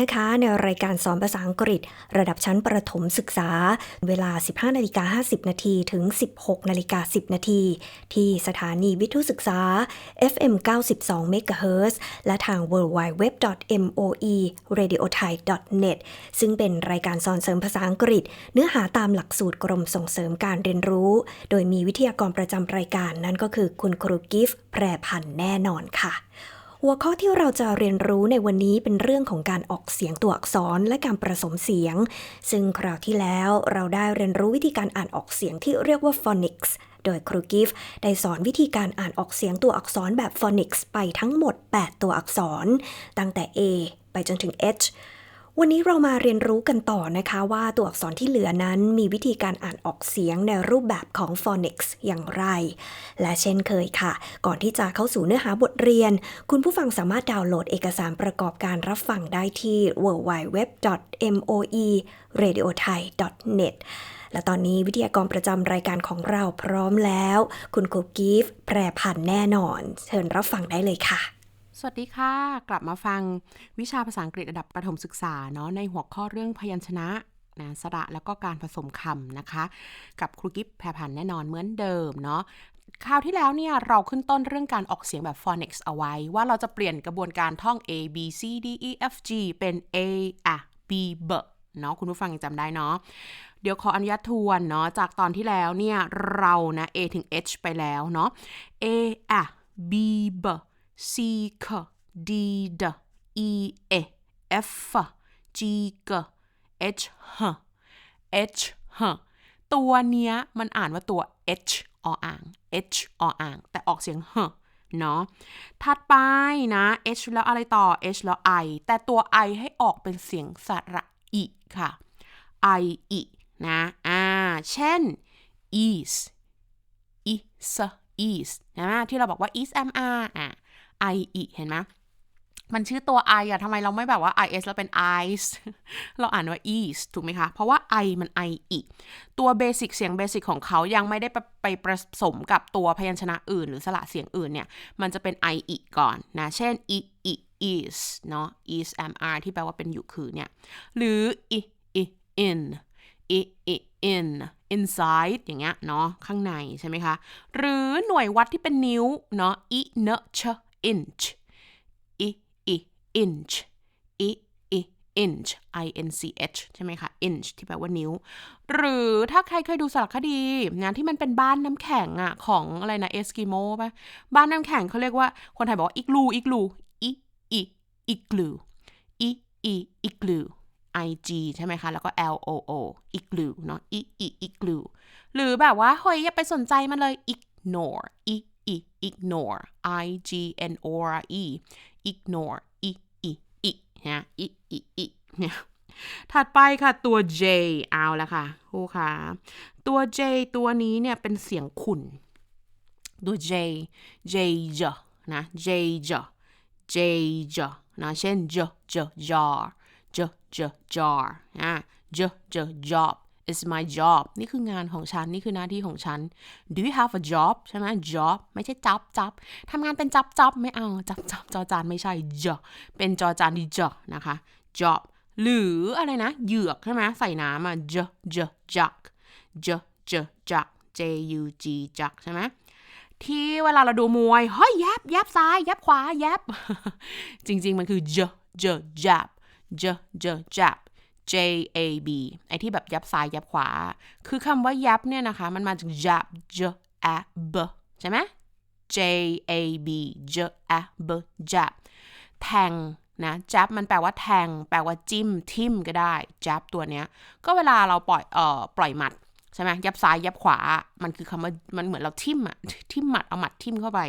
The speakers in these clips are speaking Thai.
นะคะในรายการสอนภาษาอังกฤษ ระดับชั้นประถมศึกษา เวลา 15นาฬิกา50นาทีถึง 16นาฬิกา10นาทีที่สถานีวิทยุศึกษา FM 92 MHz และทาง www.moeradiothai.net ซึ่งเป็นรายการสอนเสริมภาษาอังกฤษ เนื้อหาตามหลักสูตรกรมส่งเสริมการเรียนรู้ โดยมีวิทยากรประจำรายการนั่นก็คือคุณครูกิฟต์แพรพันธ์แน่นอนค่ะ หัวข้อที่เราจะเรียนรู้ในวันนี้เป็นเรื่องของการออกเสียงตัวอักษรและการผสมเสียง ซึ่งคราวที่แล้วเราได้เรียนรู้วิธีการอ่านออกเสียงที่เรียกว่า phonics โดยครูกิฟต์ได้สอนวิธีการอ่านออกเสียงตัวอักษรแบบ phonics ไปทั้งหมด 8 ตัวอักษร ตั้งแต่ A ไปจนถึง H วันนี้เรามาเรียนรู้กันต่อนะคะว่าตัวอักษรที่เหลือนั้นมีวิธีการอ่านออกเสียงในรูปแบบของ phonics อย่างไร และเช่นเคยค่ะ ก่อนที่จะเข้าสู่เนื้อหาบทเรียน คุณผู้ฟังสามารถดาวน์โหลดเอกสารประกอบการรับฟังได้ที่ www.moeradiothai.net และตอนนี้วิทยากรประจำรายการของเราพร้อมแล้ว คุณครูกิฟต์แพรพันแน่นอน เชิญรับฟังได้เลยค่ะ สวัสดีค่ะ กลับมาฟังวิชาภาษาอังกฤษระดับประถมศึกษาเนาะในหัวข้อเรื่องพยัญชนะนะสระแล้วก็การผสมคำนะคะ กับครูกิฟแพรพันแน่นอนเหมือนเดิมเนาะคราวที่แล้วเนี่ยเราขึ้นต้นเรื่องการออกเสียงแบบ phonics เอาไว้ ว่าเราจะเปลี่ยนกระบวนการท่อง a b c d e f g เป็น a a b b เนาะคุณผู้ฟังยังจำได้เนาะเดี๋ยวขออนุญาตทวนเนาะจากตอนที่แล้วเนี่ยเรานะ a ถึง h ไปแล้วเนาะ a a b b c k d d e e f g g h h h h ตัวเนี้ยมันอ่านว่าตัว h ออ่าง h ออ่าง แต่ออกเสียง h เนาะถัดไปนะ h แล้วอะไรต่อ h แล้ว i แต่ตัว i ให้ออกเป็นเสียงสระอิค่ะ i อินะอ่าเช่น is is is นะที่เราบอกว่า is am are อะ i อิเห็นไหมมันชื่อตัว i อะทำไมเราไม่แบบว่า is แล้วเป็น ice เราอ่านว่า is ถูกไหมคะ เพราะว่า i มัน i อีตัวเบสิกเสียงเบสิกของเขายังไม่ได้ไปไปผสมกับตัวพยัญชนะอื่น หรือสระเสียงอื่นเนี่ย มันจะเป็น i อีก่อนนะ เช่น i i is เนาะ is am are ที่แปลว่าเป็นอยู่คือเนี่ย หรือ i i in i i in inside อย่างเงี้ยเนาะข้างในใช่ไหมคะ หรือหน่วยวัดที่เป็นนิ้วเนาะ i n ch inch inch i i inch i n c h ใช่ไหมคะ inch ที่แปลว่านิ้ว หรือถ้าใครเคยดูสารคดีนะที่มันเป็นบ้านน้ำแข็งอะของอะไรนะเอสกิโมป่ะ บ้านน้ำแข็งเขาเรียกว่า คนไทยบอกว่า อิกลู อิกลู อิอิอิกลูอิอิอิกลู i g ใช่ไหมคะ แล้วก็ l o o อิกลูเนาะอิอิอิกลูหรือแบบว่า เฮ้ย อย่าไปสนใจมันเลย ignore i i ignore i g n o r e ignore อีอีอีนะอีอีอีเนี่ยถัดไปค่ะตัว J เอาละค่ะครูคะตัว J ตัวนี้เนี่ยเป็นเสียงขุ่น ตัว J J J นะ J J J J นะเช่น J J jar J J jar นะ J J job is my job นี่คืองานของฉัน นี่คือหน้าที่ของฉัน do you have a job ใช่ไหม job ไม่ใช่จับจับทำงานเป็นจับจับไม่เอาจับจับจอจานไม่ใช่ j เป็นจอจานที่ j นะคะ job หรืออะไรนะ เหยือกใช่ไหมใส่น้ำอะ j j jug j j jug j u g jug ใช่ไหมที่เวลาเราดูมวย เฮ้ยยับยับซ้ายยับขวายับจริง ๆ มันคือ j j jab j j jab J A B ไอที่แบบยับซ้ายยับขวา คือคำว่ายับเนี่ยนะคะ มันมาจาก jab j a b ใช่ไหม J A B j a b jab แทงนะ jab มันแปลว่าแทง แปลว่าจิ้ม ทิมก็ได้ jab ตัวเนี้ย ก็เวลาเราปล่อยเอ่อปล่อยหมัด ใช่ไหมยับซ้ายยับขวา มันคือคำว่ามันเหมือนเราทิมอะทิมหมัดเอาหมัดทิมเข้าไป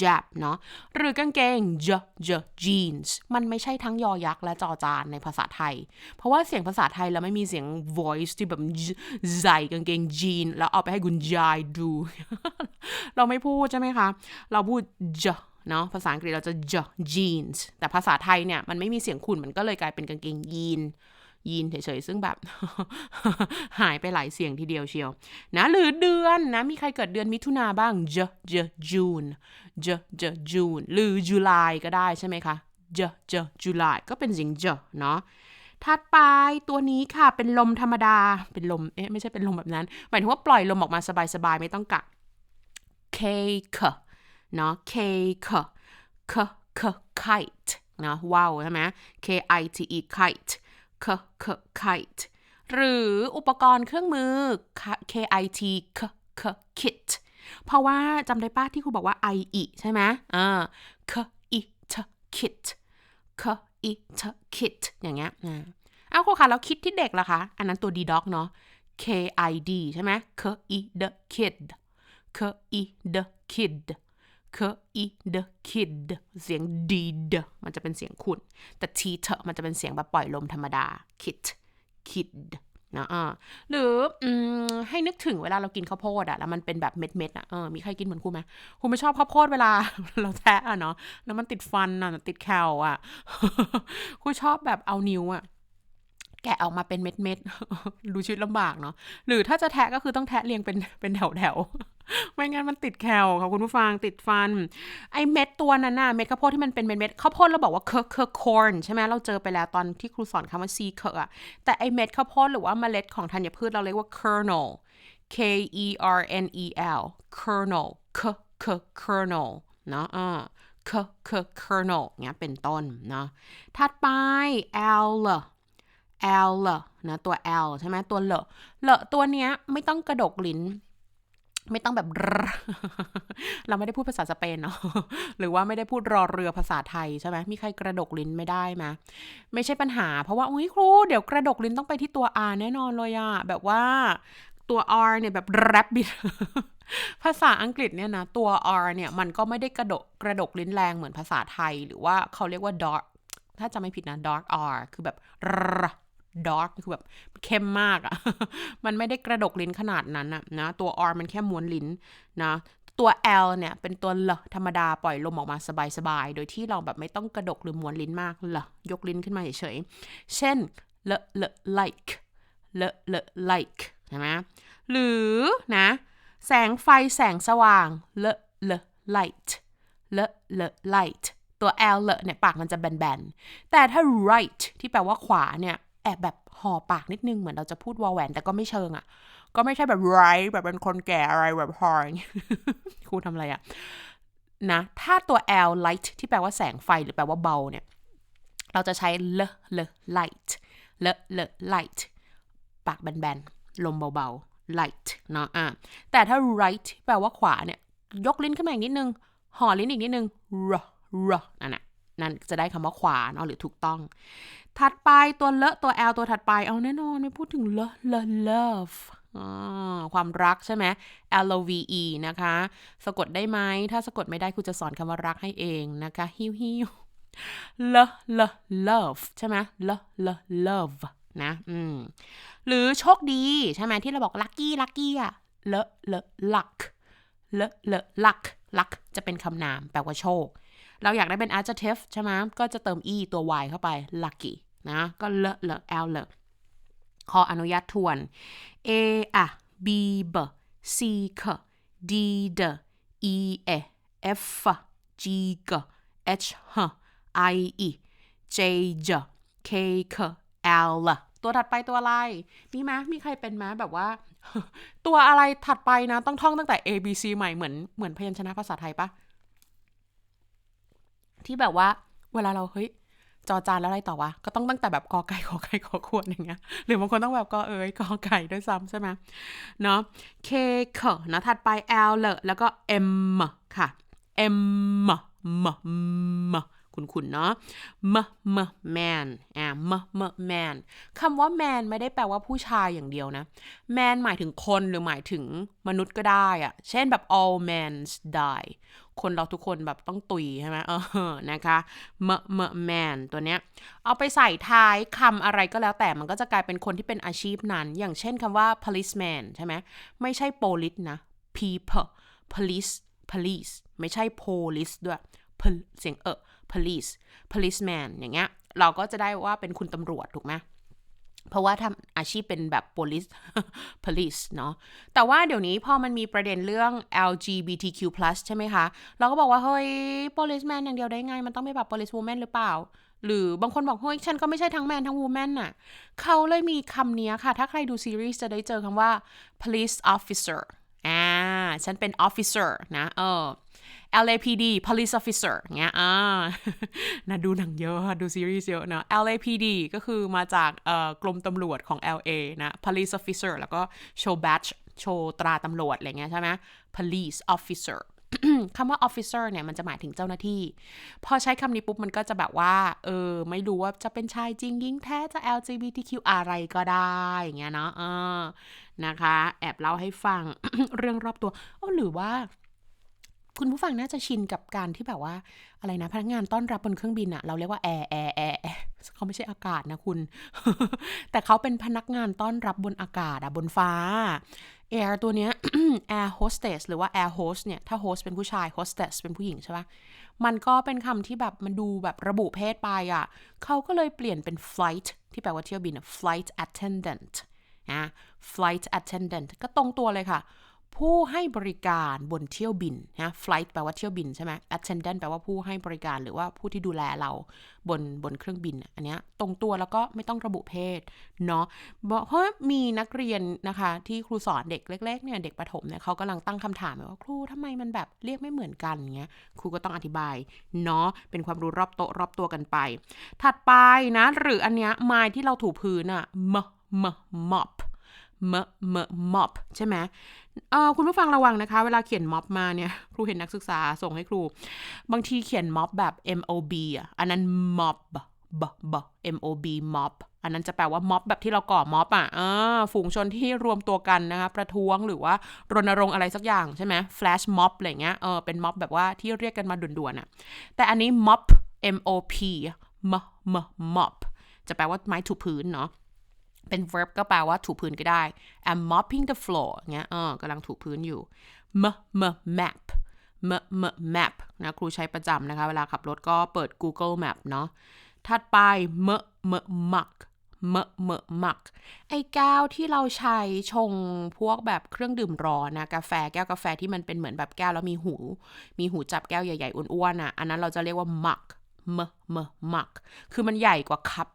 jab เนาะหรือกางเกง j j jeans มันไม่ใช่ทั้งยอยักษ์และจอจานในภาษาไทย เพราะว่าเสียงภาษาไทยเราไม่มีเสียง voice ที่แบบใส่กางเกงจีนแล้วเอาไปให้คุณยายดู เราไม่พูดใช่ไหมคะ เราพูด j เนาะภาษาอังกฤษเราจะ j jeans แต่ภาษาไทยเนี่ยมันไม่มีเสียงขุ่นมันก็เลยกลายเป็นกางเกงยีน ยีนเฉยๆ ซึ่งแบบ หายไปหลายเสียงทีเดียวเชียวนะหรือเดือนนะ มีใครเกิดเดือนมิถุนาบ้าง j j June j j June หรือ July ก็ได้ใช่ไหมคะ j j July ก็เป็นเสียง j เนาะถัดไปตัวนี้ค่ะเป็นลมธรรมดาเป็นลมเอ๊ะไม่ใช่เป็นลมแบบนั้น หมายถึงว่าปล่อยลมออกมาสบายๆ ไม่ต้องกัก cake เนาะ cake k k kite นะว้าวใช่ไหม k i t e kite k k kite หรืออุปกรณ์เครื่องมือ k i t k k kit เพราะว่าจำได้ป้าที่ครูบอกว่า i e ใช่ไหมอ่า k i t kit k i t kit อย่างเงี้ยอ่าเอาครูคะแล้วคิดที่เด็กล่ะคะ อันนั้นตัว d dog เนาะ k i d ใช่ไหม k i d kid k i d kid k i d kid เสียง d d มันจะเป็นเสียงขุ่นแต่ t t มันจะเป็นเสียงแบบปล่อยลมธรรมดา kid kid นะอ่าหรืออืมให้นึกถึงเวลาเรากินข้าวโพดอะแล้วมันเป็นแบบเม็ดๆอะเออมีใครกินเหมือนครูไหมครูไม่ชอบข้าวโพดเวลา เราแทะอะเนาะแล้วมันติดฟันอะติดแคลอะครูชอบแบบเอานิ้วอะ แกะออกมาเป็นเม็ดๆ ดูชีวิตลำบากเนาะ หรือถ้าจะแทะก็คือต้องแทะเรียงเป็นเป็นแถวๆ ไม่งั้นมันติดแคลค่ะคุณผู้ฟังติดฟัน ไอเม็ดตัวนั้นน่ะเม็ดข้าวโพดที่มันเป็นเม็ดๆข้าวโพดเราบอกว่าเคอร์เคอร์คอร์นใช่ไหมเราเจอไปแล้วตอนที่ครูสอนคำว่า c เคอร์อะแต่ไอเม็ดข้าวโพดหรือว่าเมล็ดของธัญพืชเราเรียกว่า kernel k e r n e l kernel k k kernel เนาะอ่า k k kernel เงี้ยเป็นต้นเนาะถัดไป l l นะตัว l ใช่ไหมตัวเลเลตัวเนี้ยไม่ต้องกระดกลิ้น ไม่ต้องแบบ เราไม่ได้พูดภาษาสเปนเนาะหรือว่าไม่ได้พูดรอเรือภาษาไทยใช่ไหมมีใครกระดกลิ้นไม่ได้ไหมไม่ใช่ปัญหา เพราะว่าอุ้ยครูเดี๋ยวกระดกลิ้นต้องไปที่ตัว R แน่นอนเลยอะแบบว่าตัว R เนี่ยแบบ rabbit ภาษาอังกฤษเนี่ยนะ ตัว R เนี่ยมันก็ไม่ได้กระดกกระดกลิ้นแรงเหมือนภาษาไทย หรือว่าเขาเรียกว่า dark ถ้าจะไม่ผิดนะ dark R คือแบบ dark คือแบบเข้มมากอะมันไม่ได้กระดกลิ้นขนาดนั้นอะนะ ตัว R มันแค่ม้วนลิ้นนะ ตัว L เนี่ย เป็นตัวลธรรมดาปล่อยลมออกมาสบายๆ โดยที่เราแบบไม่ต้องกระดกหรือม้วนลิ้นมากละยกลิ้นขึ้นมาเฉยๆ เช่นเลเล like เลเล like ใช่ไหมหรือนะ แสงไฟแสงสว่างเลเล light เลเล light ตัว L เลเนี่ยปากมันจะแบนๆ แต่ถ้า right ที่แปลว่าขวาเนี่ย อบแบบห่อปากนิดนึงเหมือนเราจะพูดวอลแหวน แต่ก็ไม่เชิงอะ่ะ ก็ไม่ใช่แบบ right แบบเป็นคนแก่อะไรแบบ h o r ครูทำอะไรอะ่ะนะถ้าตัว L light ที่แปลว่าแสงไฟหรือแปลว่าเบาเนี่ย เราจะใช้เลเล light เลเล light ปากแบนๆ ลมเบาๆ light เนาะอะแต่ถ้า right แปลว่าขวาเนี่ย ยกลิ้นขึ้นมาอีกนิดนึง ห่อลิ้นอีกนิดนึง r r นั่น นั่นจะได้คำว่าขวาเนาะหรือถูกต้อง ถัดไปตัวเลตัว L ตัวถัดไปเอาแน่นอนไม่พูดถึงเลเล love ความรักใช่ไหม L O V E นะคะ สะกดได้ไหม ถ้าสะกดไม่ได้ครูจะสอนคำว่ารักให้เองนะคะ ฮิวฮิวเลเล love ใช่ไหมเลเล love นะ อืม หรือโชคดีใช่ไหมที่เราบอก lucky lucky อะเลเล luck เลเล luck luck จะเป็นคำนามแปลว่าโชค เราอยากได้เป็น adjective ใช่ไหมก็จะเติม e ตัว y เข้าไป lucky นะ ก็เลเล l เลขออนุญาตทวน a อะ b b c k d d e e f g g h h i e j j k k l ตัวถัดไปตัวอะไร มีไหมมีใครเป็นไหมแบบว่า ตัวอะไรถัดไปนะ ต้องท่องตั้งแต่ A B C ใหม่เหมือนเหมือนพยัญชนะภาษาไทยปะ ที่แบบว่า เวลาเราเฮ้ยจอจานแล้วอะไรต่อวะ ก็ต้องตั้งแต่แบบกอไก่ขอไก่ขอควรอย่างเงี้ย หรือบางคนต้องแบบกอเอ๋ยกอไก่ด้วยซ้ำใช่ไหมเนาะ K เคนะถัดไป L เลแล้วก็ M ค่ะ M M M คุณๆเนาะ m m man อ่า m m man คำว่า man ไม่ได้แปลว่าผู้ชายอย่างเดียวนะ man หมายถึงคนหรือหมายถึงมนุษย์ก็ได้อะเช่นแบบ all men die คนเราทุกคนแบบต้องตุยใช่ไหมเออนะคะ m m man ตัวเนี้ย เอาไปใส่ท้ายคำอะไรก็แล้วแต่มันก็จะกลายเป็นคนที่เป็นอาชีพนั้น อย่างเช่นคำว่า policeman ใช่ไหมไม่ใช่ police นะ people police police ไม่ใช่ police ด้วย เสียงเออ police policeman อย่างเงี้ย เราก็จะได้ว่าเป็นคุณตำรวจถูกไหมเพราะว่าทำอาชีพเป็นแบบ police police เนาะ แต่ว่าเดี๋ยวนี้พอมันมีประเด็นเรื่อง LGBTQ+ ใช่ไหมคะ เราก็บอกว่า เฮ้ย policeman อย่างเดียวได้ไง มันต้องไมีแบบ police woman หรือเปล่า หรือบางคนบอกเฮ้ย ฉันก็ไม่ใช่ทั้งแมนทั้ง woman น่ะ เขาเลยมีคำนี้ค่ะ ถ้าใครดูซีรีส์จะได้เจอคำว่า police officer อ่า ฉันเป็น officer นะ เออ LAPD police officer เงี้ยอ่านะดูหนังเยอะ ดูซีรีส์เยอะเนอะ LAPD ก็คือมาจากเอ่อกรมตำรวจของ LA นะ police officer แล้วก็โชว์ badge โชว์ตราตำรวจอะไรเงี้ยใช่ไหม police officer คำว่า officer เนี่ยมันจะหมายถึงเจ้าหน้าที่ พอใช้คำนี้ปุ๊บมันก็จะแบบว่า เออ ไม่รู้ว่าจะเป็นชายจริงหญิงแท้จะ LGBTQ อะไรก็ได้อย่างเงี้ยเนาะเออนะคะ แอบเล่าให้ฟัง เรื่องรอบตัว โอ้หรือว่า คุณผู้ฟังน่าจะชินกับการที่แบบว่าอะไรนะ พนักงานต้อนรับบนเครื่องบินอะเราเรียกว่าแอร์แอร์แอร์เขาไม่ใช่อากาศนะคุณ แต่เขาเป็นพนักงานต้อนรับบนอากาศอะบนฟ้าแอร์ตัวเนี้ยแอร์โฮสเตสหรือว่าแอร์โฮสเนี่ยถ้าโฮสเป็นผู้ชายโฮสเตสเป็นผู้หญิงใช่ปะมันก็เป็นคำที่แบบมันดูแบบระบุเพศไปอะเขาก็เลยเปลี่ยนเป็น flight ที่แปลว่าเที่ยวบินอะ flight attendant นะ flight attendant ก็ตรงตัวเลยค่ะ ผู้ให้บริการบนเที่ยวบินนะ flight แปลว่าเที่ยวบินใช่ไหม attendant แปลว่าผู้ให้บริการหรือว่าผู้ที่ดูแลเราบนบนเครื่องบิน อันเนี้ยตรงตัวแล้วก็ไม่ต้องระบุเพศเนาะเพราะมีนักเรียนนะคะ ที่ครูสอนเด็กเล็กๆเนี่ยเด็กประถมเนี่ยเขากำลังตั้งคำถามว่าครูทำไมมันแบบเรียกไม่เหมือนกันเงี้ยครูก็ต้องอธิบายเนาะเป็นความรู้รอบโต๊ะรอบตัวกันไป ถัดไปนะ หรืออันเนี้ยไม้ที่เราถูพื้นอะมม mop มม mop ใช่ไหมเออคุณผู้ฟังระวังนะคะ เวลาเขียน mop มาเนี่ย ครูเห็นนักศึกษาส่งให้ครู บางทีเขียน mop แบบ mob อะอันนั้น mop บบบ mob mop อันนั้นจะแปลว่า mop แบบที่เราก่อ mop อะเออฝูงชนที่รวมตัวกันนะคะประท้วงหรือว่ารณรงค์อะไรสักอย่างใช่ไหม flash mob อะไรเงี้ยเออเป็น mop แบบว่าที่เรียกกันมาด่วนๆอะแต่อันนี้ mop mop m m mop จะแปลว่าไม้ถูพื้นเนาะ เป็น verb ก็แปลว่าถูพื้นก็ได้ I'm mopping the floor เงี้ยเออกำลังถูพื้นอยู่ m m map m m map นะครูใช้ประจำนะคะ เวลาขับรถก็เปิด Google Map เนาะถัดไป m m mug m m mug ไอ้แก้วที่เราใช้ชงพวกแบบเครื่องดื่มร้อนนะกาแฟแก้วกาแฟที่มันเป็นเหมือนแบบแก้วแล้วมีหู มีหูจับแก้วใหญ่ๆอ้วนๆอะอันนั้นเราจะเรียกว่า mug m m mug คือมันใหญ่กว่าคัพ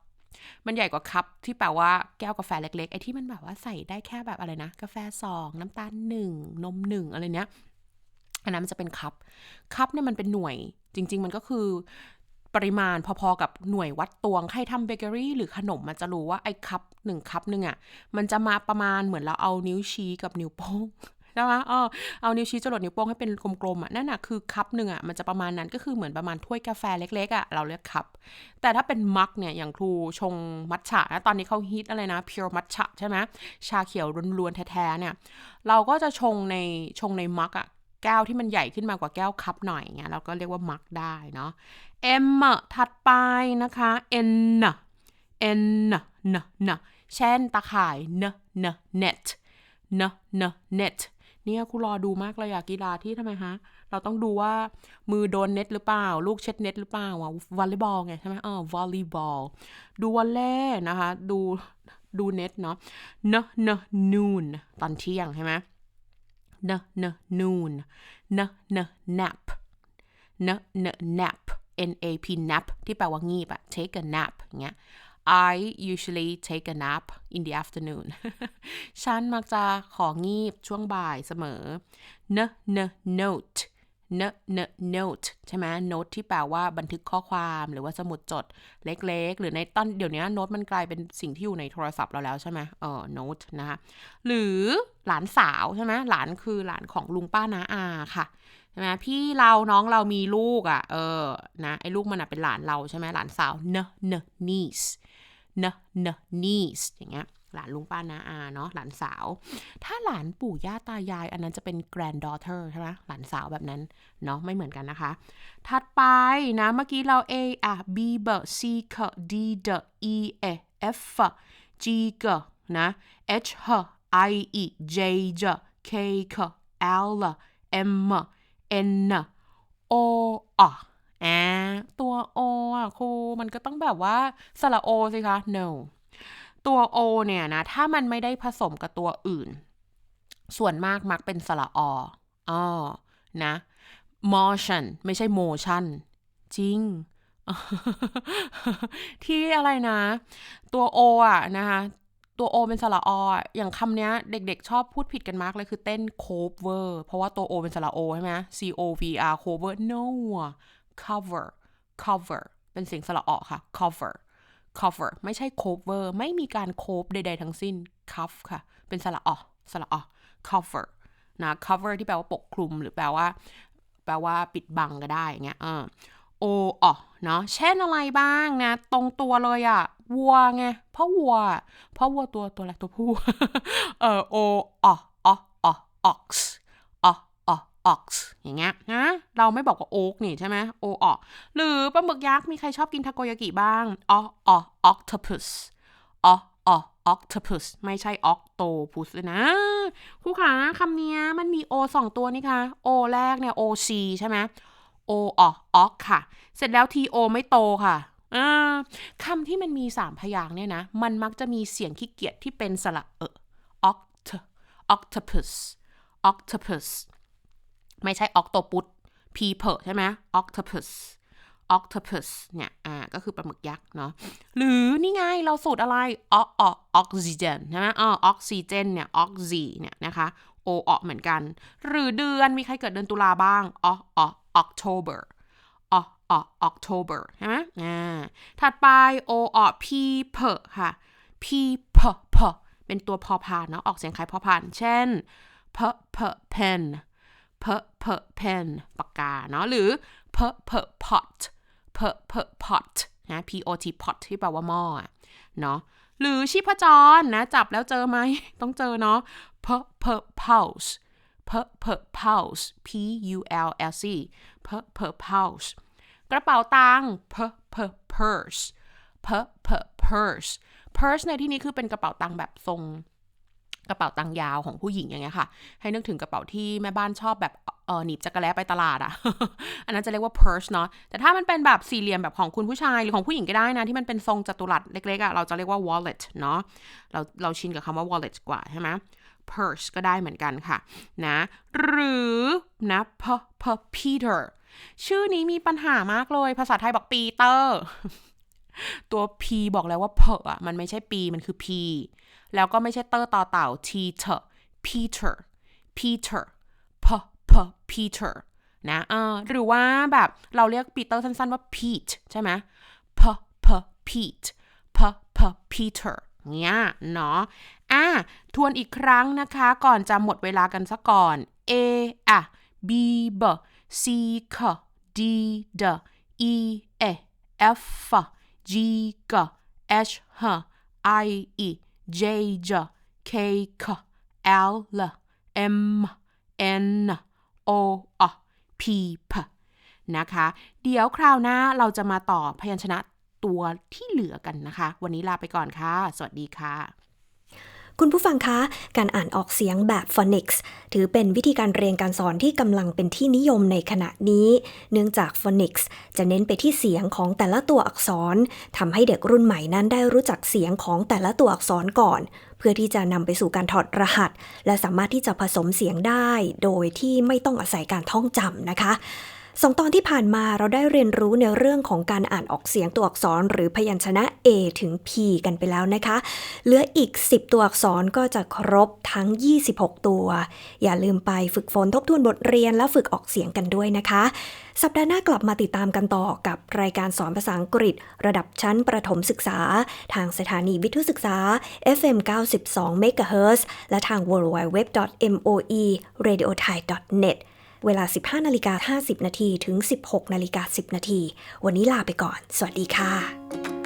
มันใหญ่กว่าคัพที่แปลว่าแก้วกาแฟเล็กๆไอ้ที่มันแบบว่าใส่ได้แค่แบบอะไรนะ กาแฟสองน้ำตาลหนึ่งนมหนึ่งอะไรเนี้ยอันนั้นมันจะเป็นคัพคัพเนี่ยมันเป็นหน่วย จริง ๆ มันก็คือปริมาณพอๆกับหน่วยวัดตวง ใครทำเบเกอรี่หรือขนมมันจะรู้ว่าไอ้คัพหนึ่งคัพหนึ่งอะ มันจะมาประมาณเหมือนเราเอานิ้วชี้กับนิ้วโป้ง ใช่ไหมเออเอานิ้วชี้จรดนิ้วโป้งให้เป็นกลมๆอะนั่นอะคือคัพหนึ่งอะมันจะประมาณนั้นก็คือเหมือนประมาณถ้วยกาแฟเล็กๆอะเราเรียกคัพแต่ถ้าเป็นมักเนี่ยอย่างครูชงมัทฉะนะตอนนี้เขาฮิตอะไรนะ pure มัทฉะใช่ไหมชาเขียวล้วนๆแท้ๆเนี่ยเราก็จะชงในชงในมักอะแก้วที่มันใหญ่ขึ้นมากว่าแก้วคัพหน่อยเงี้ยเราก็เรียกว่ามักได้เนาะ M ถัดไปนะคะ N N N N เช่นตาข่าย N N net N N net เนี่ยครูรอดูมากเลยอะกีฬาที่ทำไมฮะ เราต้องดูว่ามือโดนเน็ตหรือเปล่า ลูกเช็ดเน็ตหรือเปล่าวะวอลเลย์บอลไงใช่ไหมเออวอลเลย์บอลดูวอลเล่นะคะ ดูดูเน็ตเนาะเนะเนะนูนตอนเที่ยงใช่ไหมเนะเนะนูนเนะเน nap เนะเน nap n a p nap ที่แปลว่างีบอะ take a nap อย่างเงี้ย I usually take a nap in the afternoon ฉันมักจะของีบช่วงบ่ายเสมอ n n note n n note ใช่ไหม note ที่แปลว่าบันทึกข้อความหรือว่าสมุดจดเล็กๆ หรือในตอนเดี๋ยวนี้โน้ตมันกลายเป็นสิ่งที่อยู่ในโทรศัพท์เราแล้วใช่ไหมเออ note นะคะหรือหลานสาวใช่ไหมหลานคือหลานของลุงป้าน้าอาค่ะใช่ไหมพี่เราน้องเรามีลูกอะ่ะ เออนะไอ้ลูกมันอะเป็นหลานเราใช่ไหมหลานสาวเนเน niece เนเน niece อย่างเงี้ยหลานลุงป้านาอาเนาะหลานสาว ถ้าหลานปู่ย่าตายาย อันนั้นจะเป็น granddaughter ใช่ไหมหลานสาวแบบนั้นเนาะไม่เหมือนกันนะคะ ถัดไปนะเมื่อกี้เรา A อะ B เบ C เค D เด E เอ F G เกนะ H เฮ I E J เจ K เค L M N O อะ อ่าตัว O อะครูมันก็ต้องแบบว่าสระ O สิคะ no ตัว O เนี่ยนะ ถ้ามันไม่ได้ผสมกับตัวอื่น ส่วนมากมักเป็นสระออ๋อนะ motion ไม่ใช่ motion จริง ที่อะไรนะ ตัว O อะนะคะตัว O เป็นสระอออย่างคำเนี้ยเด็กๆ ชอบพูดผิดกันมากเลยคือเต้น cover เพราะว่าตัว O เป็นสระ O ใช่ไหม C O V R cover no อะ cover cover เป็นเสียงสระออค่ะ cover cover ไม่ใช่ cover ไม่มีการ cover ใดๆทั้งสิ้น cuff ค่ะ เป็นสระออสระออ cover นะ cover ที่แปลว่าปกคลุมหรือแปลว่า แปลว่าปิดบังก็ได้อย่างเงี้ยออโออ่อเนาะเช่นอะไรบ้างนะ ตรงตัวเลยอะวัวไงเพราะวัว เพราะวัวตัวตัวอะไรตัวผู้ เออโออ่ออ่ออ่อ ox ox อย่างเงี้ยนะเราไม่บอกว่าโอ๊กนี่ใช่ไหมโออ่อหรือปลาหมึกยักษ์มีใครชอบกินทาโกยากิบ้างอ่ออ่อ octopus อ่ออ่อ octopus ไม่ใช่ octopus เลยนะครูขาคำนี้มันมี o สองตัวนี่ค่ะ o แรกเนี่ย oc ใช่ไหม o ออกออกค่ะ เสร็จแล้ว to ไม่โตค่ะคำที่มันมีสามพยางค์เนี่ยนะ มันมักจะมีเสียงขี้เกียจที่เป็นสระเออ oct octopus octopus ไม่ใช่ octopus people ใช่ไหม octopus octopus เนี่ย อ่า ก็คือปลาหมึกยักษ์เนาะ หรือนี่ไงเราสูดอะไรออกออกออกซิเจนใช่ไหมอ๋อออกซิเจนเนี่ยออกซีเนี่ยนะคะโอออกเหมือนกัน หรือเดือนมีใครเกิดเดือนตุลาบ้างอ๋อออก October อ๋อออก October ใช่ไหมอ่า ถัดไป O ออก P P ค่ะ P P P เป็นตัวพอพานเนาะออกเสียงคล้ายพอพาน เช่น P P pen P P pen ปากกาเนาะหรือ P P pot P P pot นะ P O T pot ที่แปลว่าหม้อเนาะหรือชีพจรนะ จับแล้วเจอไหม ต้องเจอเนาะ P P pulse p p pulse p u l s e p p pulse กระเป๋าตังค์ p p purse p p purse purse ในที่นี้คือเป็นกระเป๋าตังค์แบบทรง กระเป๋าตังค์ยาวของผู้หญิงอย่างเงี้ยค่ะ ให้นึกถึงกระเป๋าที่แม่บ้านชอบแบบเออหนีบจักรแล้ไปตลาดอะอันนั้นจะเรียกว่า purse เนาะแต่ถ้ามันเป็นแบบสี่เหลี่ยมแบบของคุณผู้ชาย หรือของผู้หญิงก็ได้นะ ที่มันเป็นทรงจัตุรัสเล็กๆอะเราจะเรียกว่า wallet เนาะเราเราชินกับคำว่า wallet กว่าใช่ไหม purse ก็ได้เหมือนกันค่ะ นะ หรือนะ p p Peter ชื่อนี้มีปัญหามากเลย ภาษาไทยบอกปีเตอร์ ตัว p บอกแล้วว่า p อะมันไม่ใช่ปีมันคือ p แล้วก็ไม่ใช่เตอร์ต่อเต่า t t Peter Peter p p Peter นะเออหรือว่าแบบเราเรียกปีเตอร์สั้น ๆ ว่า Pete ใช่ไหม p p Pete p p Peter เงี้ยเนาะอะทวนอีกครั้งนะคะ ก่อนจะหมดเวลากันซะก่อน A อะ B B C K D D E E F G G H H I E J J K K L M N O O P P นะคะ เดี๋ยวคราวหน้าเราจะมาต่อพยัญชนะตัวที่เหลือกันนะคะ วันนี้ลาไปก่อนค่ะ สวัสดีค่ะ คุณผู้ฟังคะ การอ่านออกเสียงแบบ phonics ถือเป็นวิธีการเรียนการสอนที่กำลังเป็นที่นิยมในขณะนี้ เนื่องจาก phonics จะเน้นไปที่เสียงของแต่ละตัวอักษรทำให้เด็กรุ่นใหม่นั้นได้รู้จักเสียงของแต่ละตัวอักษรก่อน เพื่อที่จะนำไปสู่การถอดรหัส และสามารถที่จะผสมเสียงได้ โดยที่ไม่ต้องอาศัยการท่องจำนะคะ สองตอนที่ผ่านมาเราได้เรียนรู้ในเรื่องของการอ่านออกเสียงตัวอักษร หรือพยัญชนะ A ถึง P กันไปแล้วนะคะ เหลืออีก 10 ตัวอักษรก็จะครบทั้ง 26 ตัว อย่าลืมไปฝึกฝนทบทวนบทเรียนและฝึกออกเสียงกันด้วยนะคะ สัปดาห์หน้ากลับมาติดตามกันต่อกับรายการสอนภาษาอังกฤษ ระดับชั้นประถมศึกษา ทางสถานีวิทยุศึกษา FM 92 MHz และทาง www.moeradiothai.net เวลา 15นาฬิกา50 นาทีถึง 16นาฬิกา10 นาที วันนี้ลาไปก่อน สวัสดีค่ะ